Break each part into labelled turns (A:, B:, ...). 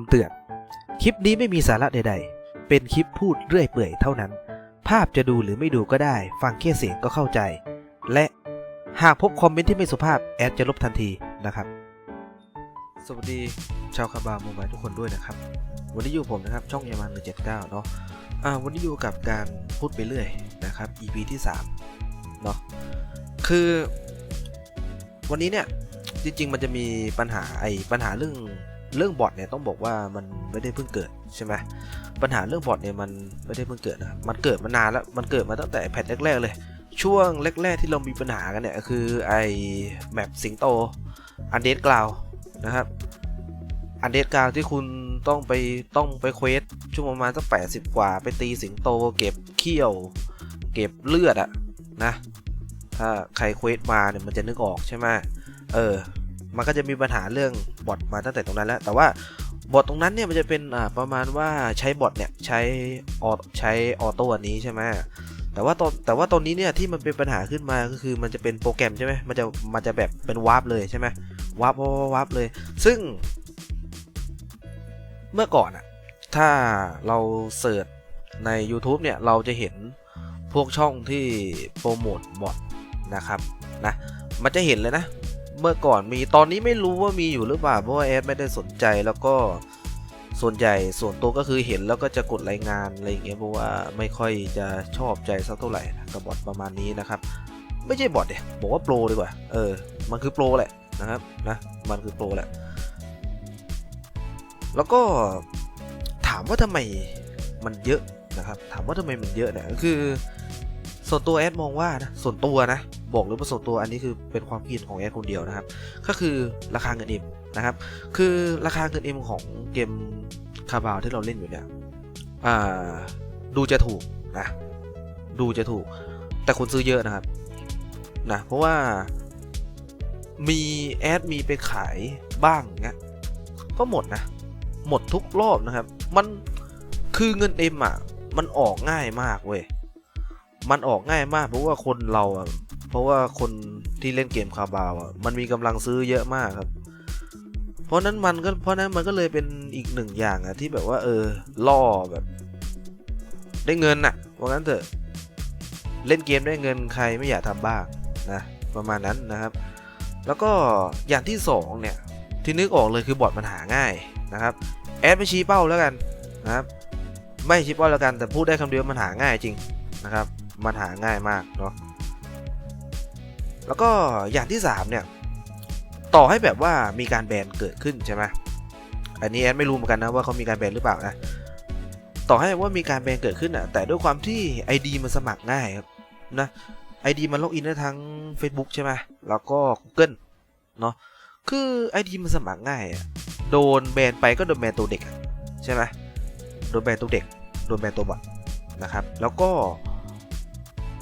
A: ำเตือน คลิปนี้ไม่มีสาระใด ๆ เป็นคลิปพูดเรื่อยเปื่อยเท่านั้น ภาพจะดูหรือไม่ดูก็ได้ ฟังแค่เสียงก็เข้าใจ และหากพบคอมเมนต์ที่ไม่สุภาพแอดจะลบทันทีนะครับ สวัสดีชาวคาบาโมบายทุกคนด้วยนะครับ วันนี้อยู่ผมนะครับช่องยามันหนึ่งเจ็ดเก้าเนาะอ่าวันนี้อยู่กับการพูดไปเรื่อยนะครับ EP ที่3เนาะคือวันนี้เนี่ยจริง ๆ มันจะมีปัญหาไอ้ปัญหาเรื่อง เรื่องบอทเนี่ยต้องบอกว่ามันไม่ได้เพิ่งเกิดใช่ไหมปัญหาเรื่องบอทเนี่ยมันไม่ได้เพิ่งเกิดนะมันเกิดมานานแล้วมันเกิดมาตั้งแต่แพทแรกๆเลย ช่วงแรกๆที่เรามีปัญหากันเนี่ยคือไอ้แมปสิงโตอันเดสกราวนะครับอันเดสกราวที่คุณต้องไปต้องไปเควสช่วงประมาณสักแปดสิบกว่าไปตีสิงโตเก็บเขี้ยว เก็บเลือดอะนะถ้าใครเควสมาเนี่ยมันจะนึกออกใช่ไหมเออ มันก็จะมีปัญหาเรื่องบอทมาตั้งแต่ตรงนั้นแล้ว แต่ว่าบอทตรงนั้นเนี่ยมันจะเป็นประมาณว่าใช้บอทเนี่ยใช้ออใช้ออโต้อันนี้ใช่ไหมแต่ว่าตอนแต่ว่าตอนนี้เนี่ยที่มันเป็นปัญหาขึ้นมาก็คือมันจะเป็นโปรแกรมใช่ไหมมันจะมันจะแบบเป็นวาร์ปเลยใช่ไหมวาร์ปวาร์ปเลย ซึ่ง เมื่อก่อนอะถ้าเราเสิร์ชใน YouTube เนี่ยเราจะเห็นพวกช่องที่โปรโมทบอทนะครับนะมันจะเห็นเลยนะ เมื่อก่อนมีตอนนี้ไม่รู้ว่ามีอยู่หรือเปล่าเพราะว่าแอดไม่ได้สนใจแล้วก็ส่วนใหญ่ส่วนตัวก็คือเห็นแล้วก็จะกดรายงานอะไรอย่างเงี้ยเพราะว่าไม่ค่อยจะชอบใจสักเท่าไหร่นะกับบอทประมาณนี้นะครับ ไม่ใช่บอทเดียบอกว่าโปรดีกว่า เออ มันคือโปรแหละนะครับนะมันคือโปรแหละ แล้วก็ถามว่าทำไมมันเยอะนะครับ ถามว่าทำไมมันเยอะเนี่ยก็คือ ส่วนตัวแอดมองว่านะส่วนตัวนะบอกเลยว่าส่วนตัวอันนี้คือเป็นความคิดของแอดคนเดียวนะครับ ก็คือราคาเงินเอ็มนะครับ คือราคาเงินเอ็มของเกมคาบาวที่เราเล่นอยู่เนี่ยดูจะถูกนะดูจะถูก แต่คนซื้อเยอะนะครับนะเพราะว่ามีแอดมีไปขายบ้างเงี้ยก็หมดนะ หมดทุกรอบนะครับ มันคือเงินเอ็มอะ มันออกง่ายมากเว้ย มันออกง่ายมากเพราะว่าคนเราอะเพราะว่าคนที่เล่นเกมคาบาวอะมันมีกำลังซื้อเยอะมากครับ เพราะนั้นมันก็เพราะนั้นมันก็เลยเป็นอีกหนึ่งอย่างอะที่แบบว่า เออล่อแบบ ได้เงินอะว่างั้นเถอะเล่นเกมได้เงินใครไม่อยากทำบ้างนะประมาณนั้นนะครับ แล้วก็อย่างที่สองเนี่ยที่นึกออกเลยคือบอทมันหาง่ายนะครับแอดไม่ชี้เป้าแล้วกันนะครับไม่ชี้เป้าแล้วกันแต่พูดได้คำเดียวมันหาง่ายจริงนะครับ มันหาง่ายมากเนาะแล้วก็อย่างที่ 3 เนี่ย ต่อให้แบบว่ามีการแบนเกิดขึ้นใช่ไหมอันนี้แอดไม่รู้เหมือนกันนะว่าเขามีการแบนหรือเปล่านะต่อให้ว่ามีการแบนเกิดขึ้นอะแต่ด้วยความที่ ID มันสมัครง่ายครับนะ ID มันล็อกอินได้ทั้ง Facebook ใช่ไหมแล้วก็ Google เนาะคือ ID มันสมัครง่ายอะโดนแบนไปก็โดนแบนตัวเด็กใช่ไหมโดนแบนตัวเด็ก โดนแบนตัวบอทนะครับ แล้วก็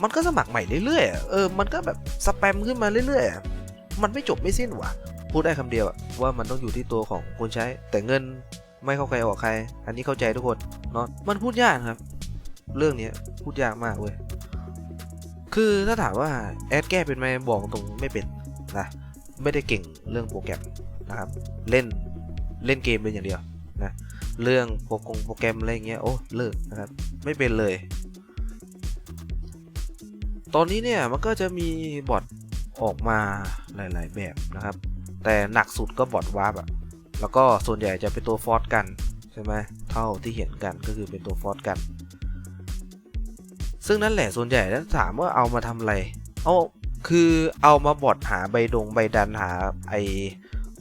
A: มันก็สมัครใหม่เรื่อยๆ เออ มันก็แบบสแปมขึ้นมาเรื่อยๆ มันไม่จบไม่สิ้นว่ะ พูดได้คำเดียวว่ามันต้องอยู่ที่ตัวของคนใช้ แต่เงินไม่เข้าใครออกใคร อันนี้เข้าใจทุกคนเนาะ มันพูดยากครับ เรื่องนี้พูดยากมากเว้ย คือถ้าถามว่าแอดแก้เป็นไหมบอกตรงไม่เป็นนะ ไม่ได้เก่งเรื่องโปรแกรมนะครับ เล่นเล่นเกมเป็นอย่างเดียวนะ เรื่องโปรกงโปรแกรมอะไรเงี้ยโอ้เลิกนะครับ ไม่เป็นเลย ตอนนี้เนี่ยมันก็จะมีบอทออกมาหลาย ๆ แบบนะครับ แต่หนักสุดก็บอทวาร์ปอะแล้วก็ส่วนใหญ่จะเป็นตัวฟอร์สกันใช่ไหมเท่าที่เห็นกันก็คือเป็นตัวฟอร์สกัน ซึ่งนั่นแหละส่วนใหญ่แล้วถามว่าเอามาทำอะไร เอาคือเอามาบอทหาใบดงใบดันหาไอ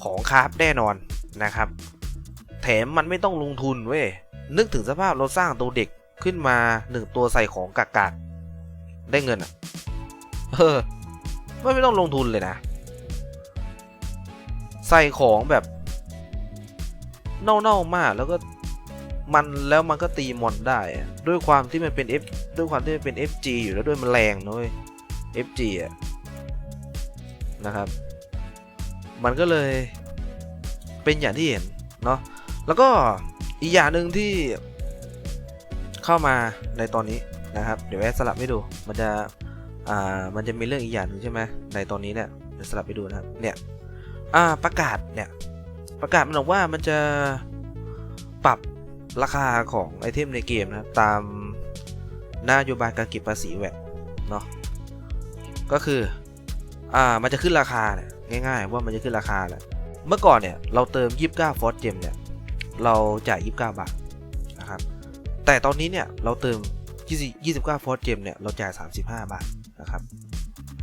A: ของคราฟแน่นอนนะครับ แถมมันไม่ต้องลงทุนเว้ยนึกถึงสภาพเราสร้างตัวเด็กขึ้นมาหนึ่งตัวใส่ของกากๆ ได้เงินอะเออไม่ไม่ต้องลงทุนเลยนะ ใส่ของแบบ เน่าๆมากแล้วก็มันแล้วมันก็ตีมอนได้ ด้วยความที่มันเป็น F ด้วยความที่มันเป็น FG อยู่แล้วด้วยมันแรงนะเว้ย FG อะนะครับ มันก็เลยเป็นอย่างที่เห็นเนาะแล้วก็อีกอย่างหนึ่งที่เข้ามาในตอนนี้ นะครับ เดี๋ยวแอดสลับให้ดู มันจะ อ่า มันจะมีเรื่องอีกอย่างหนึงใช่ไหมในตอนนี้เนี่ยเดี๋ยวสลับไปดูนะครับ เนี่ย อ่า ประกาศ เนี่ย ประกาศมันบอกว่ามันจะปรับราคาของไอเทมในเกมนะตามนโยบายการเก็บภาษีแวดเนาะ ก็คือ อ่า มันจะขึ้นราคาเนี่ยง่ายๆ ว่ามันจะขึ้นราคาแหละเมื่อก่อนเนี่ยเราเติม 29ฟอสเจมเนี่ย เราจ่าย 29 บาทนะครับ แต่ตอนนี้เนี่ยเราเติม 20 29ฟอสเจมเนี่ย เราจ่าย 35 บาท นะครับ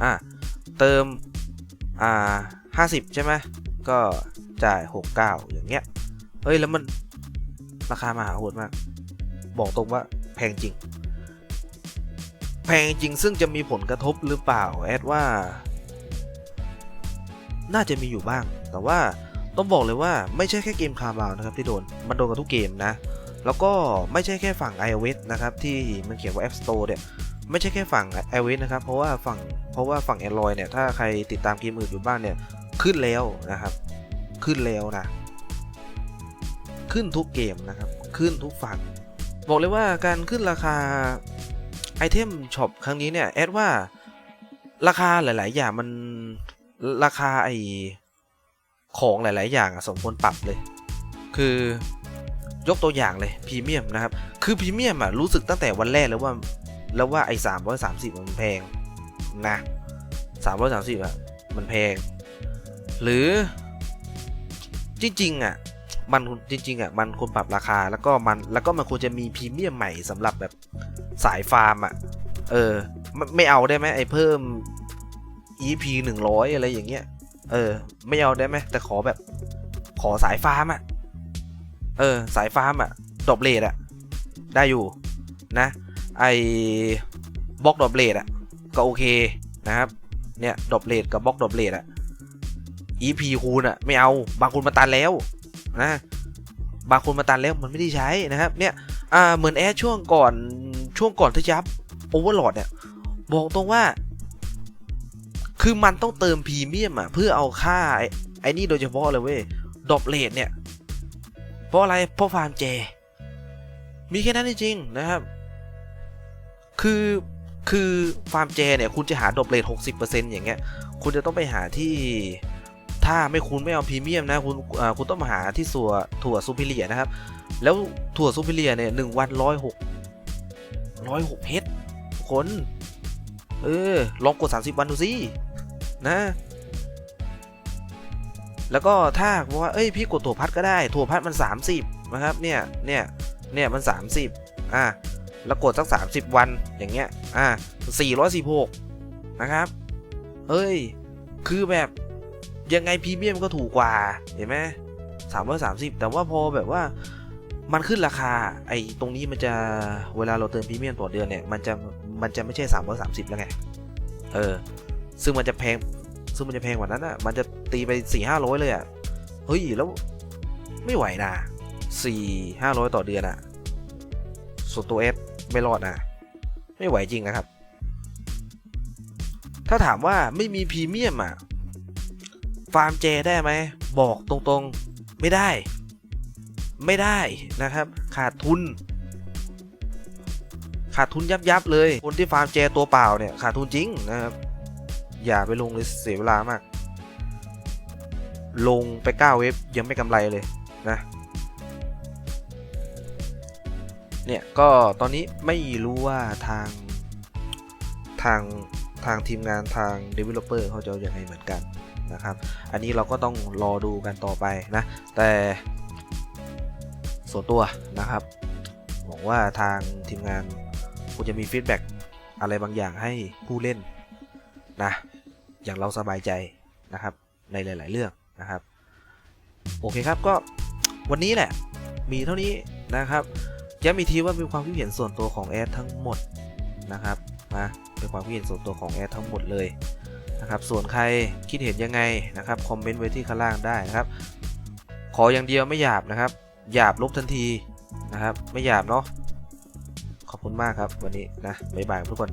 A: อ่า เติม อ่า 50 ใช่ไหม ก็จ่าย 69 อย่างเงี้ย เฮ้ย แล้วมันราคามหาโหดมาก บอกตรงว่าแพงจริง แพงจริงซึ่งจะมีผลกระทบหรือเปล่า แอดว่า น่าจะมีอยู่บ้าง แต่ว่าต้องบอกเลยว่าไม่ใช่แค่เกมคาร์บาวนะครับที่โดน มันโดนกับทุกเกมนะ แล้วก็ไม่ใช่แค่ฝั่ง iOS นะครับที่มันเขียนว่า App Store เนี่ยไม่ใช่แค่ฝั่ง iOS นะครับเพราะว่าฝั่งเพราะว่าฝั่ง Android เนี่ยถ้าใครติดตามเกมอื่นอยู่บ้างเนี่ยขึ้นแล้วนะครับ ขึ้นแล้วนะ ขึ้นทุกเกมนะครับ ขึ้นทุกฝั่ง บอกเลยว่าการขึ้นราคาไอเทมช็อปครั้งนี้เนี่ยแอดว่าราคาหลาย ๆ อย่างมันราคาไอของหลาย ๆ อย่างอะสมควรปรับเลย คือ ยกตัวอย่างเลยพรีเมียมนะครับ คือพรีเมียมอะรู้สึกตั้งแต่วันแรกแล้วว่า แล้วว่าไอ้สามร้อยสามสิบมันแพงนะสามร้อยสามสิบอะมันแพง หรือจริงๆอะมันจริงๆอะมันควรปรับราคาแล้วก็มันแล้วก็มันควรจะมีพรีเมียมใหม่สำหรับแบบสายฟาร์มอะเออไม่เอาได้ไหมไอ้เพิ่ม EP หนึ่งร้อยอะไรอย่างเงี้ย เออ ไม่เอาได้ไหมแต่ขอแบบขอสายฟาร์มอะ เออ สายฟาร์มอะดอบเลดอะได้อยู่นะ ไอ้บล็อกดอบเลดอะก็โอเคนะครับ เนี่ยดอบเลดกับบล็อกดอบเลดอะ EP คูณอะไม่เอาบางคนมาตันแล้วนะบางคนมาตันแล้วมันไม่ได้ใช้นะครับ เนี่ยอ่าเหมือนแอดช่วงก่อนช่วงก่อนที่จะยับโอเวอร์โหลดเนี่ยบอกตรงว่า คือมันต้องเติมพรีเมียมอะเพื่อเอาค่าไอ้นี่โดยเฉพาะเลยเว้ยดอปเลทเนี่ย ราะอะไรเพราะฟาร์มเจ มีแค่นั้นจริงๆนะครับ คือคือฟาร์มเจเนี่ยคุณจะหาดอปเลท60%อย่างเงี้ย คุณจะต้องไปหาที่ถ้าไม่คุณไม่เอาพรีเมียมนะคุณคุณต้องมาหาที่สัวถั่วซูพิเลียนะครับ แล้วถั่วซูพิเลียเนี่ยหนึ่งวันร้อยหกร้อยหกเพชรคน เออ ลองกด 30 วันดูสินะ แล้วก็ถ้าบอกว่าเอ้ยพี่กดถั่วพัดก็ได้ถั่วพัดมัน 30นะครับเนี่ยเนี่ยเนี่ยมัน 30อะแล้วกดสัก 30 วันอย่างเงี้ยอะ416นะครับเอ้ย คือแบบยังไงพรีเมียมก็ถูกกว่าเห็นไหม330แต่ว่าพอแบบว่ามันขึ้นราคาไอ้ตรงนี้มันจะเวลาเราเติมพรีเมียมต่อเดือนเนี่ยมันจะมันจะไม่ใช่330แล้วไงเออซึ่งมันจะแพง ซึ่งมันจะแพงกว่านั้นอะ มันจะตีไป4 5 0 0เลยอะ เฮ้ย แล้วไม่ไหวนะ4 5 0 0ต่อเดือนอะส่วนตัวเอสไม่รอดนะ ไม่ไหวจริงนะครับ ถ้าถามว่าไม่มีพรีเมียมอะ ฟาร์มเจได้ไหม บอกตรงๆไม่ได้ ไม่ได้นะครับ ขาดทุน ขาดทุนยับยับๆเลย คนที่ฟาร์มเจตัวเปล่าเนี่ย ขาดทุนจริงนะครับ อย่าไปลงเลยเสียเวลามาก ลงไป9เว็บยังไม่กำไรเลยนะเนี่ยก็ตอนนี้ไม่รู้ว่าทางทางทางทีมงานทาง Developer เขาจะอย่างไรเหมือนกันนะครับ อันนี้เราก็ต้องรอดูกันต่อไปนะ แต่ส่วนตัวนะครับหวังว่าทางทีมงานคงจะมีฟีดแบ็กอะไรบางอย่างให้ผู้เล่น นะอย่างเราสบายใจนะครับในหลาย ๆ เรื่องนะครับ โอเคครับก็วันนี้แหละ มีเท่านี้นะครับย้ำอีกทีว่าเป็นความคิดเห็นส่วนตัวของแอดทั้งหมดนะครับนะเป็นความคิดเห็นส่วนตัวของแอดทั้งหมดเลยนะครับ ส่วนใครคิดเห็นยังไงนะครับคอมเมนต์ไว้ที่ข้างล่างได้นะครับ ขออย่างเดียวไม่หยาบนะครับ หยาบลบทันทีนะครับ ไม่หยาบเนาะขอบคุณมากครับวันนี้นะบ๊ายบายทุกคน